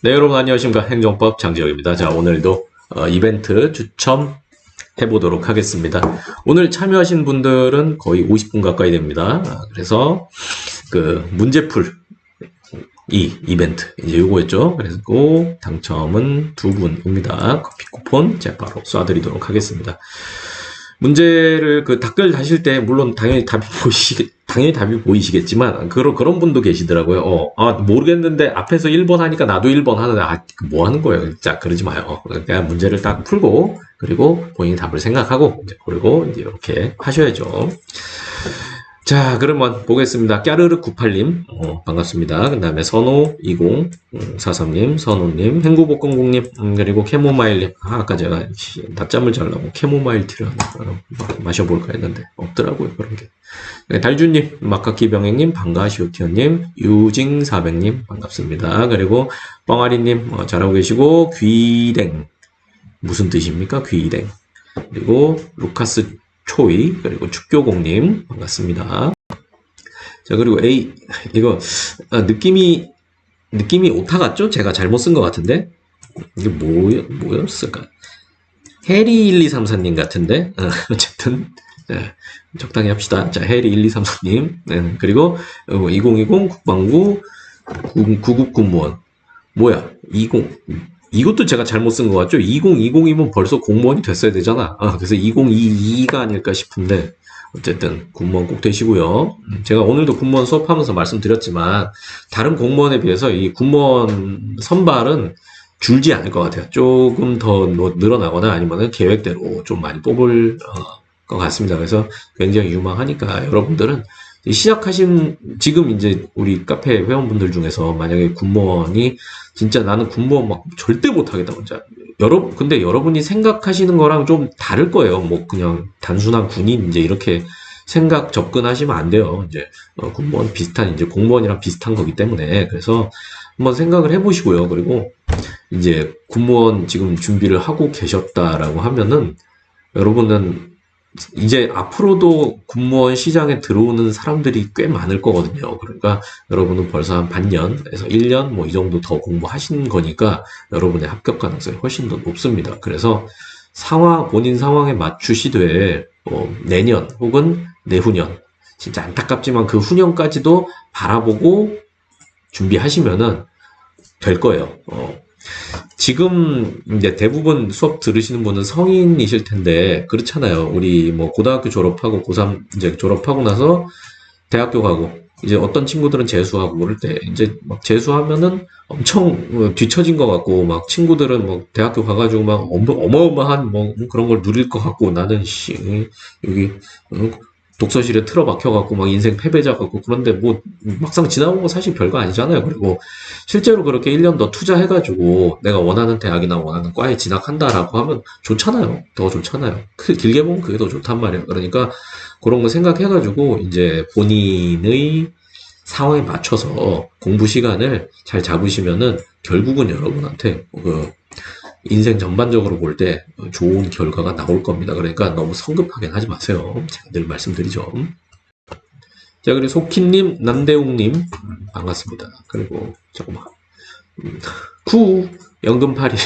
네, 여러분 안녕하십니까. 행정법 장지혁입니다. 자, 오늘도 어, 이벤트 추첨 해보도록 하겠습니다. 오늘 참여하신 분들은 거의 50분 가까이 됩니다. 아, 그래서 그 문제풀 이 이벤트 이제 요거였죠. 그래서 당첨은 두 분입니다. 커피 쿠폰 제가 바로 쏴드리도록 하겠습니다. 문제를 그 댓글 다실 때 물론 당연히 답이 보이시 당연히 답이 보이시겠지만 그런 그런 분도 계시더라고요. 어, 아 모르겠는데 앞에서 1번 하니까 나도 1번 하는데 아, 뭐 하는 거예요? 진짜 그러지 마요. 그냥 문제를 딱 풀고 그리고 본인이 답을 생각하고 그리고 이제 이렇게 하셔야죠. 자, 그러면 보겠습니다. 까르르 98님, 어, 반갑습니다. 그 다음에 선호2043님, 선호님, 행구복공공님, 음, 그리고 캐모마일님. 아, 아까 제가 씨, 낮잠을 자려고 캐모마일 티를 하나 어, 마- 마셔볼까 했는데, 없더라고요, 그런 게. 네, 달주님, 마카키병행님, 반가시오티어님, 유징사백님, 반갑습니다. 그리고 뻥아리님, 어, 잘하고 계시고, 귀댕. 무슨 뜻입니까? 귀댕. 그리고 루카스 초이 그리고 축교공님 반갑습니다. 자 그리고 A 이거 아, 느낌이 느낌이 오타 같죠? 제가 잘못 쓴 것 같은데 이게 뭐였 뭐였을까? 해리 1234님 같은데 어, 어쨌든 네, 적당히 합시다. 자 해리 1234님 네, 그리고 2020 국방부 구- 구급 공무원 뭐야 20 이것도 제가 잘못 쓴 것 같죠? 2020이면 벌써 공무원이 됐어야 되잖아. 아, 그래서 2022가 아닐까 싶은데, 어쨌든 공무원 꼭 되시고요. 음, 제가 오늘도 공무원 수업하면서 말씀드렸지만, 다른 공무원에 비해서 이 공무원 선발은 줄지 않을 것 같아요. 조금 더뭐 늘어나거나 아니면 계획대로 좀 많이 뽑을 어, 것 같습니다. 그래서 굉장히 유망하니까 여러분들은 시작하신 지금 이제 우리 카페 회원분들 중에서 만약에 군무원이 진짜 나는 군무원 막 절대 못하겠다 진짜 여러 근데 여러분이 생각하시는 거랑 좀 다를 거예요. 뭐 그냥 단순한 군인 이제 이렇게 생각 접근하시면 안 돼요. 이제 어, 군무원 비슷한 이제 공무원이랑 비슷한 거기 때문에. 그래서 한번 생각을 해보시고요. 그리고 이제 군무원 지금 준비를 하고 계셨다라고 하면은 여러분은 이제 앞으로도 군무원 시장에 들어오는 사람들이 꽤 많을 거거든요. 그러니까 여러분은 벌써 한 반년에서 1년 뭐 이 정도 더 공부하신 거니까 여러분의 합격 가능성이 훨씬 더 높습니다. 그래서 상황, 본인 상황에 맞추시되 뭐 내년 혹은 내후년 진짜 안타깝지만 그 후년까지도 바라보고 준비하시면은 될 거예요. 어, 지금 이제 대부분 수업 들으시는 분은 성인이실 텐데 그렇잖아요. 우리 뭐 고등학교 졸업하고 고3 이제 졸업하고 나서 대학교 가고 이제 어떤 친구들은 재수하고 그럴 때 이제 막 재수하면은 엄청 어, 뒤처진 것 같고 막 친구들은 뭐 대학교 가가지고 막 어마- 어마어마한 뭐 그런 걸 누릴 것 같고 나는 씨 여기 어, 독서실에 틀어박혀 갖고 막 인생 패배자 같고 그런데 뭐 막상 지나온 거 사실 별거 아니잖아요. 그리고 실제로 그렇게 1년 더 투자해가지고 내가 원하는 대학이나 원하는 과에 진학한다라고 하면 좋잖아요. 더 좋잖아요. 그 길게 보면 그게 더 좋단 말이에요. 그러니까 그런 거 생각해가지고 이제 본인의 상황에 맞춰서 공부 시간을 잘 잡으시면은 결국은 여러분한테 그 인생 전반적으로 볼 때 좋은 결과가 나올 겁니다. 그러니까 너무 성급하게 하지 마세요. 제가 늘 말씀드리죠. 자, 그리고 소키님, 남대웅님, 음, 반갑습니다. 그리고, 잠깐만. 음, 쿠, 연금파리,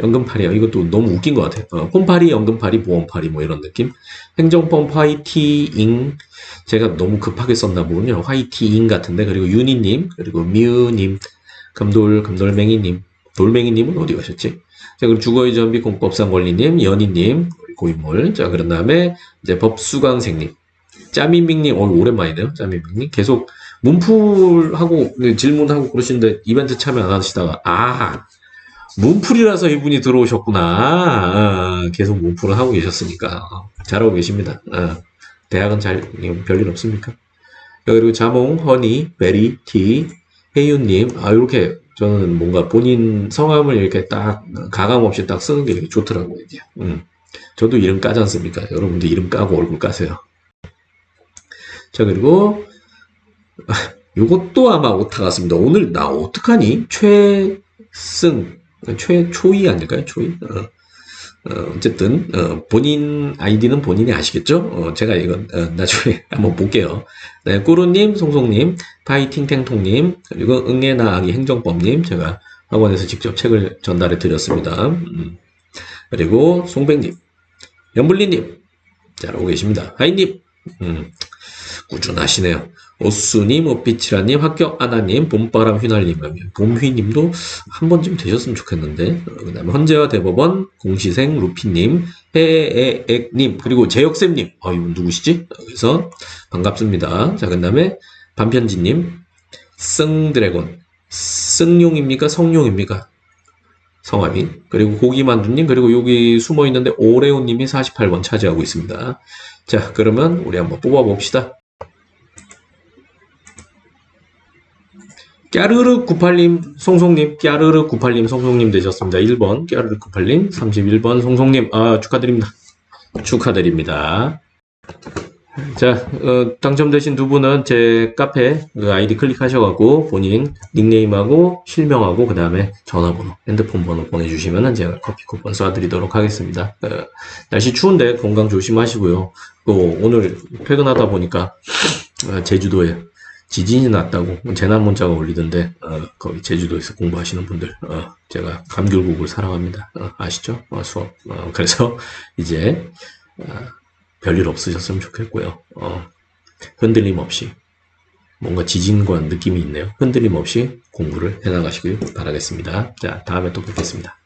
연금파리야. 이것도 너무 웃긴 것 같아요. 어, 폼파리, 연금파리, 보험파리, 뭐 이런 느낌. 행정펌 화이티잉. 제가 너무 급하게 썼나 보군요. 화이티잉 같은데. 그리고 유니님, 그리고 미우님, 금돌, 금돌맹이님, 돌맹이님은 어디 가셨지? 자, 그리고 주거의 전비 공법상 권리님, 연희님, 고인물. 자, 그런 다음에 이제 법수강생님. 짜미밍님, 어, 오랜만이네요. 짜미밍님. 계속 문풀하고 질문하고 그러시는데 이벤트 참여 안 하시다가, 아, 문풀이라서 이분이 들어오셨구나. 아, 계속 문풀을 하고 계셨으니까. 어, 잘하고 계십니다. 아, 대학은 잘, 별일 없습니까? 그리고 자몽, 허니, 베리, 티, 혜윤님, 아, 이렇게 저는 뭔가 본인 성함을 이렇게 딱 가감 없이 딱 쓰는 게 좋더라고요. 음. 저도 이름 까지 않습니까? 여러분도 이름 까고 얼굴 까세요. 자, 그리고 이것도 아마 오타 같습니다. 오늘 나 어떡하니? 최승, 최초이 아닐까요? 초이? 어, 어, 쨌든 어, 본인 아이디는 본인이 아시겠죠? 어, 제가 이건 어, 나중에 한번 볼게요. 네, 꾸루님, 송송님, 파이팅탱통님, 그리고 응애나아기 행정법님 제가 학원에서 직접 책을 전달해 드렸습니다. 음. 그리고 송백님, 연블리님, 잘하고 계십니다. 하이님, 음, 꾸준하시네요. 오수님, 오피치라님, 합격 아나님, 봄바람 휘날림, 봄휘님도 한 번쯤 되셨으면 좋겠는데, 그 다음에 헌재와 대법원, 공시생, 루피님, 해에액님, 그리고 제역쌤님, 어, 이분 누구시지? 그래서 반갑습니다. 자, 그 다음에 반편지님, 승드래곤, 승용입니까? 성용입니까? 성함이. 그리고 고기만두님, 그리고 여기 숨어 있는데 오레오님이 48번 차지하고 있습니다. 자, 그러면 우리 한번 뽑아봅시다. 까르르 98님, 송송님, 까르르 98님, 송송님 되셨습니다. 1번, 까르르 98님, 31번, 송송님, 아, 축하드립니다. 축하드립니다. 자, 어, 당첨되신 두 분은 제 카페 그 아이디 클릭하셔갖고 본인 닉네임하고 실명하고 그 다음에 전화번호, 핸드폰 번호 보내주시면은 제가 커피 쿠폰 쏴드리도록 하겠습니다. 어, 날씨 추운데 건강 조심하시고요. 또 오늘 퇴근하다 보니까 어, 제주도에 지진이 났다고 재난 문자가 올리던데 어, 거기 제주도에서 공부하시는 분들 어, 제가 감귤국을 사랑합니다. 어, 아시죠? 어, 수업. 어, 그래서 이제 어, 별일 없으셨으면 좋겠고요. 어, 흔들림 없이 뭔가 지진과 느낌이 있네요. 흔들림 없이 공부를 해나가시길 바라겠습니다. 자, 다음에 또 뵙겠습니다.